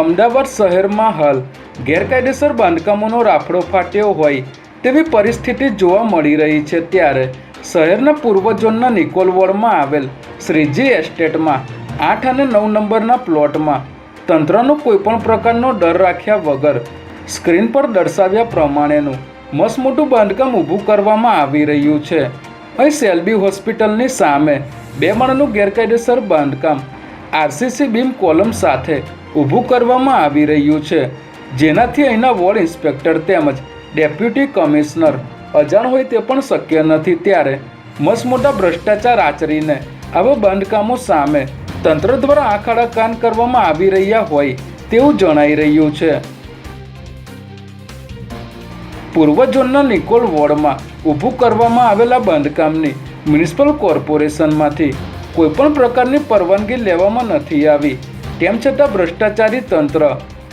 અમદાવાદ શહેરમાં હાલ ગેરકાયદેસર બાંધકામોનો રાફડો ફાટ્યો હોય તેવી પરિસ્થિતિ જોવા મળી રહી છે ત્યારે શહેરના પૂર્વ ઝોનના નિકોલ વોર્ડમાં આવેલ શ્રીજી એસ્ટેટમાં આઠ અને નવ નંબરના પ્લોટમાં તંત્રનો કોઈપણ પ્રકારનો ડર રાખ્યા વગર સ્ક્રીન પર દર્શાવ્યા પ્રમાણેનું મસમોટું બાંધકામ ઊભું કરવામાં આવી રહ્યું છે. અહીં સેલ્બી હોસ્પિટલની સામે બે માળનું ગેરકાયદેસર બાંધકામ આરસીસી બીમ કોલમ સાથે ઊભું કરવામાં આવી રહ્યું છે. જેનાથી અહીંના વોર્ડ ઇન્સ્પેક્ટર તેમજ ડેપ્યુટી કમિશનર અજાણ હોય તે પણ શક્ય નથી. ત્યારે મસમોટા ભ્રષ્ટાચાર આચરીને આવા બાંધકામો સામે તંત્ર દ્વારા આખાડા કાન કરવામાં આવી રહ્યા હોય તેવું જણાઈ રહ્યું છે. પૂર્વ ઝોનના નિકોલ વોર્ડમાં ઊભું કરવામાં આવેલા બાંધકામની મ્યુનિસિપલ કોર્પોરેશનમાંથી કોઈપણ પ્રકારની પરવાનગી લેવામાં નથી આવી. તેમ છતાં ભ્રષ્ટાચારી તંત્ર.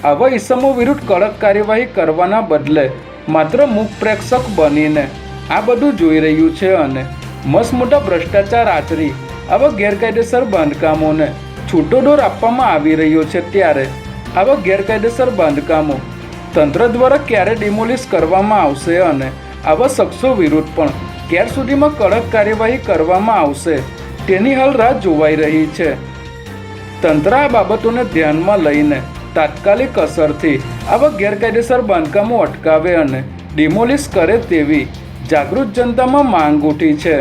આવા ઇસમો વિરુદ્ધ કડક કાર્યવાહી કરવાના બદલે માત્ર મુખ પ્રેક્ષક બનીને આ બધું જોઈ રહ્યું છે અને મસમોટા મોટા ભ્રષ્ટાચાર આચરી આવા ગેરકાયદેસર બાંધકામોને છૂટો દોર આપવામાં આવી રહ્યો છે ત્યારે આવા ગેરકાયદેસર બાંધકામો તંત્ર દ્વારા ક્યારે ડિમોલિશ કરવામાં આવશે અને આવા શખ્સો વિરુદ્ધ પણ ક્યાર સુધીમાં કડક કાર્યવાહી કરવામાં આવશે તેની હાલ રાહ જોવાઈ રહી છે. તંત્ર આ બાબતોને ધ્યાનમાં લઈને તાત્કાલિક અસરથી આવા ગેરકાયદેસર બાંધકામો અટકાવે અને ડિમોલિશ કરે તેવી જાગૃત જનતામાં માંગ ઉઠી છે.